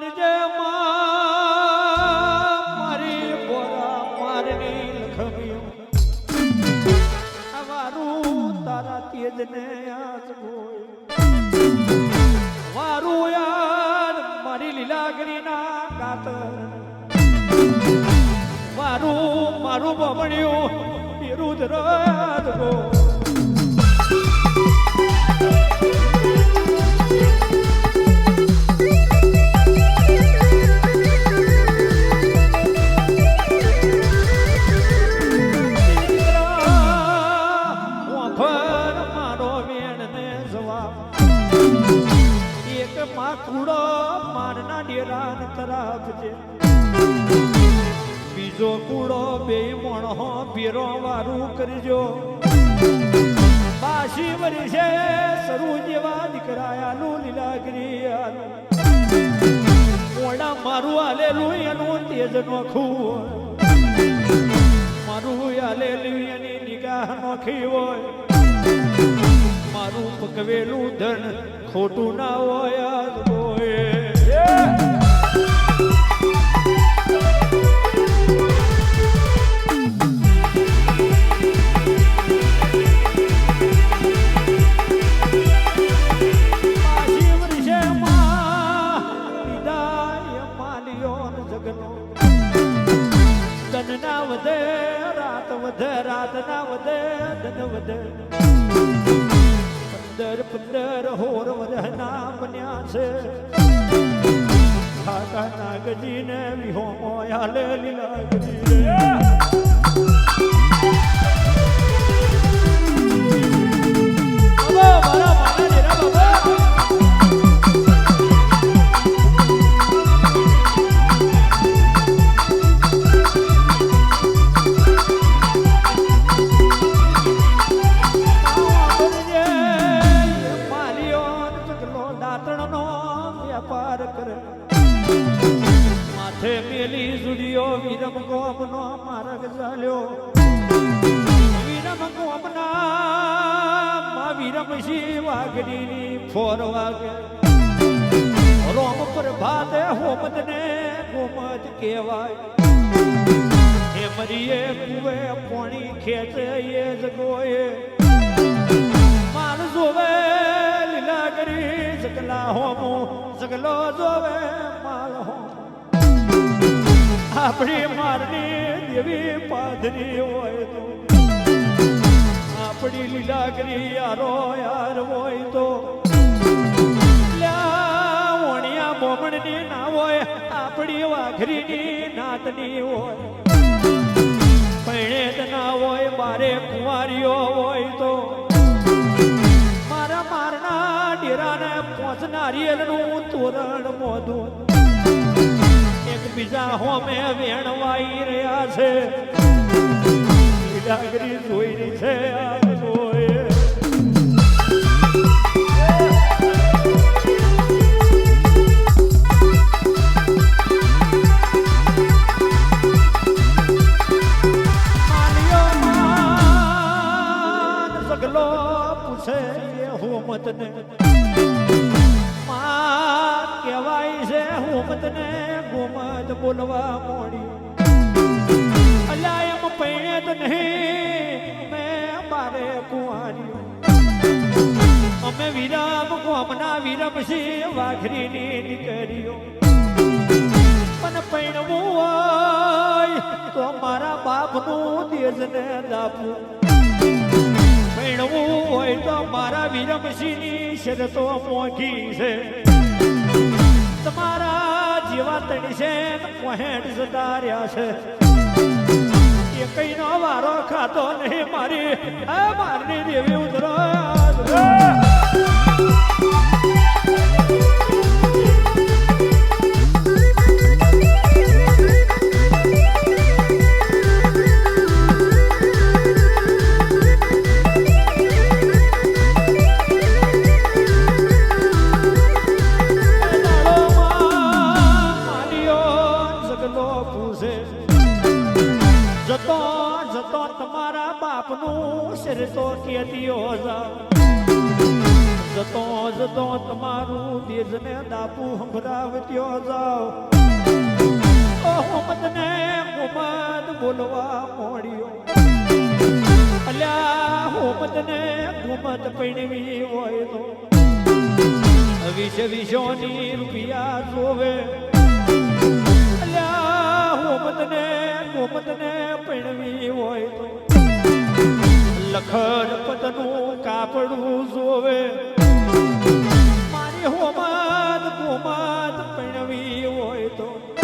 મારજે મારી બોરા મારની લખમ્યો વારું તારા તેજને આજ વારું યાર મારી લીલાગરીના કાતર મારું મારું બમણ્યું વિરુદ્ધ રાત ગો બીજો કુડો બે મણો પીરો વારું કરજો. બાશી વરસે સરું જેવા દીકરાયાનું લીલાગરી ઓડા મારું આલેલું એનું તેજ નોખું મારું આલેલું એની નિગાહ નોખી હોય. મારું પકવેલું ધન ખોટું ના હોય આ રાત વધે, રાત ના વધે ધન વધે. પંદર પંદર હોર વરહના બન્યા છે. કાકા નાગજીને વિહો મોયા લીલા માં વિરમ શી વાઘડીની ફોર વાગે. રોમ પર ભાતે હોમત ને ગોમત કહેવાય. હે મરીએ, કુવે, પોણી ખેંચે, એ જગોએ માર જોવે, લીલા કરી જગલા હોમો જોવે, માલ હોમ. આપણી મારની દેવી પાધરી હોય તો આપણી લીલા કરી યારો યાર હોય તો. ઓણિયા બોમણની ના હોય, આપણી વાઘરીની નાતની હોય. પૈણેત ના હોય મારે કુંવારીઓ હોય તો. મારા મારના ડેરાને પહોંચનારી તોરણ મોઢું. એકબીજા હોમે વેણવાઈ રહ્યા છે. ડાગરી જોઈ છે આ પૂછે એ હુમતને. કહેવાય છે હુમતને ગુમત બોલવા મોડી. અલ્યા એમ પૈણે નહીં, મેં મારે કુંવારી અમે વિરમ ગોમના વિરમ સી વાઘરીની દીકરીઓ પણ પૈણવું હોય તો મારા બાપનું દેજને દાપવું પૈણવું હોય તો મારા વિરમસિંહની શરતો મોઘી છે. તમારા જેવા તણશે પહેઠ જતા રહ્યા છે. એ કઈનો વારો ખાતો નહીં મારી. આ મારની દેવી ઉતરો જતો જતો તમારા બાપનું શરીર તો કેતીઓ જતો જતો તમારું દેજને દાપુ સંભળાવત્યો જાઓ ઓ હુમતને હુમત બોલવા મોડ્યો અલ્યા હુમતને હુમત પૈણવી હોય તો. વિષ વિશોની રૂપિયા જોવે. અલ્યા ગોમતને પીણવી હોય તો. લખન પતનું કાપડું જોવે. મારી હોમાદ, ગોમાદ પૈણવી હોય તો.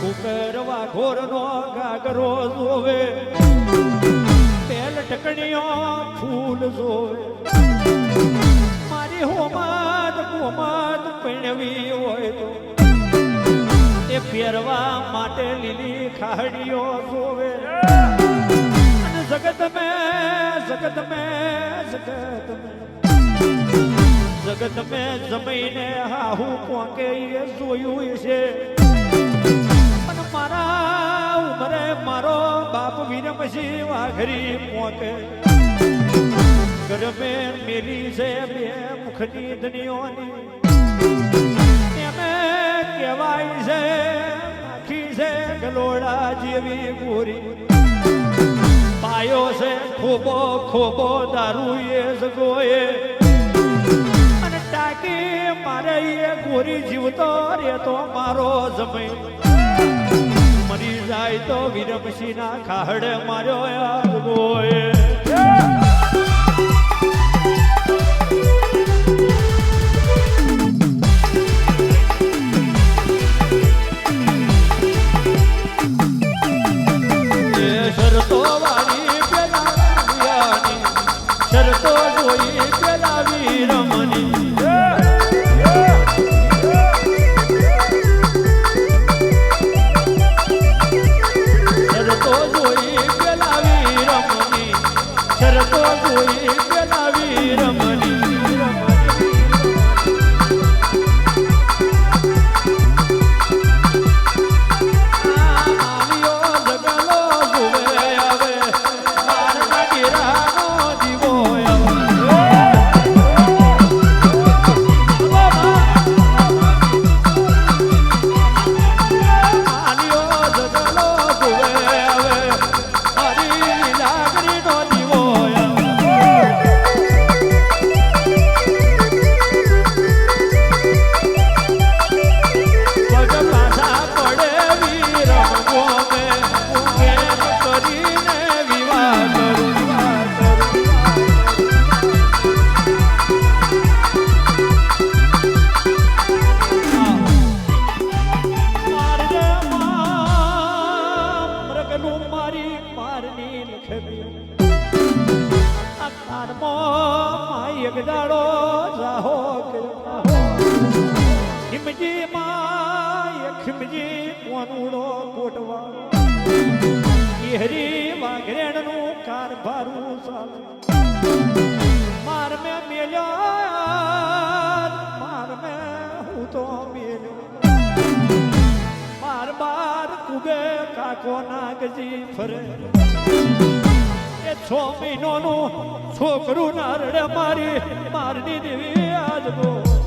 કુકરવા ઘોરનો ગાગરો જોવે. તેલ ટકણીઓ ફૂલ જોવે. મારી હોમાદ, ગોમાદ પૈણવી હોય તો. એ પહેરવા માટે લીલી ખાડીઓ જોવે. જગત મેં જગત મેં, જગત મે. જગત મે જમીને હાહુ પોકે એ જોયું છે. અને મારા ઉમરે મારો બાપ વીરમસી વાઘરી પોકે. ગરમે મેરી છે બે મુખની એમે કહેવાય છે, આખી છે ગલોડા જેવી ગોરી. પાયો છે ખોબો ખોબો દારૂ એ જગોએ. અને ટાકી મારે એ ગોરી જીવતો રે તો મારો જમી. મરી જાય તો વીરમસી ના ખાહડે માર્યો યાર ગોએ હરી વાઘરેણનું કારભારું ચાલે માર મે મેલ્યા માર મે હું તો મેલ્યો. માર બાર કુબે કાકો નાગજી ફરે. એ છ મહિનોનું છોકરું નારડે મારી, મારની દેવી આજ રૂવે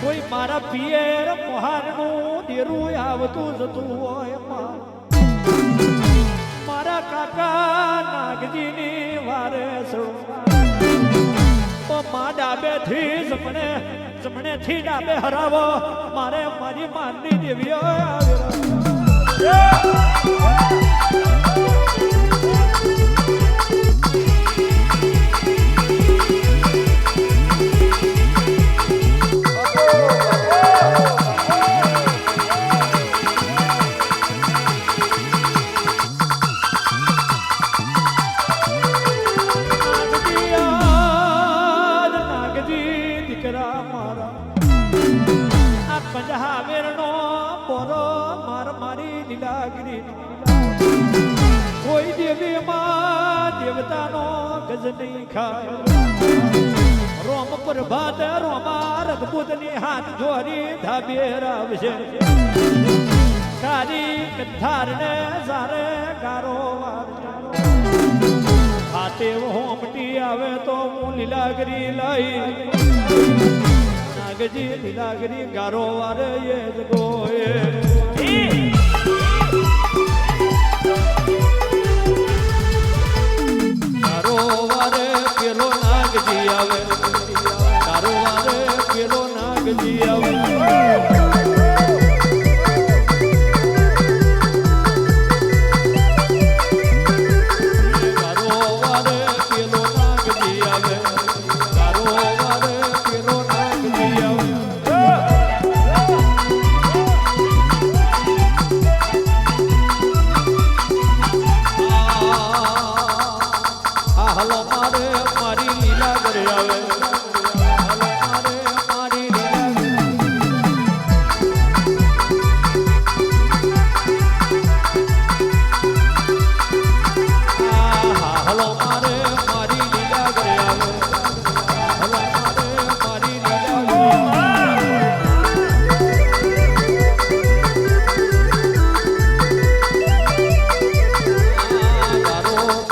કોઈ મારા પિયર મોહારનું દેરું આવતું જતું હોય. મારા કાકા નાગજીની વારે મા ડાબે થી જમણે જમણે થી ડાબે હરાવો, મારે મારી માનની દેવીઓ આવે મેરનો પરો, માર મારી નીલાગરી કોઈ દેવે માં દેવતાનો ગજ નહીં ખાય. રોમ પર ભાત, રોમા રઘપૂતની હાથ જોરી ધાબે રાવશે. તારી કથાર ને સારે કારો હાથે હોમટી આવે તો હું લીલાગરી લઈ. નાગજી લીલાગરી ગારો વારે એ જ ગોયે. આવે. પેલો નાગજી આવે.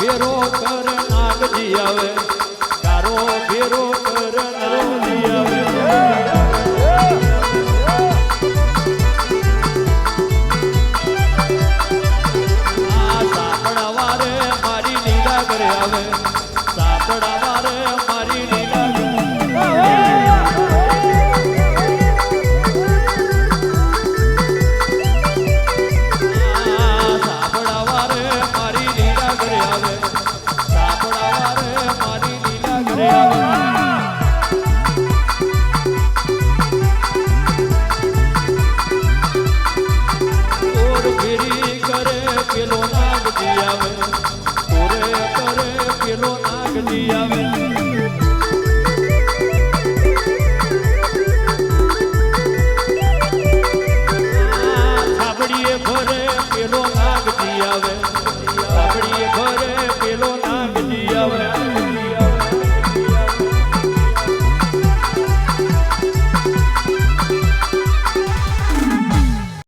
તારો que te llamen.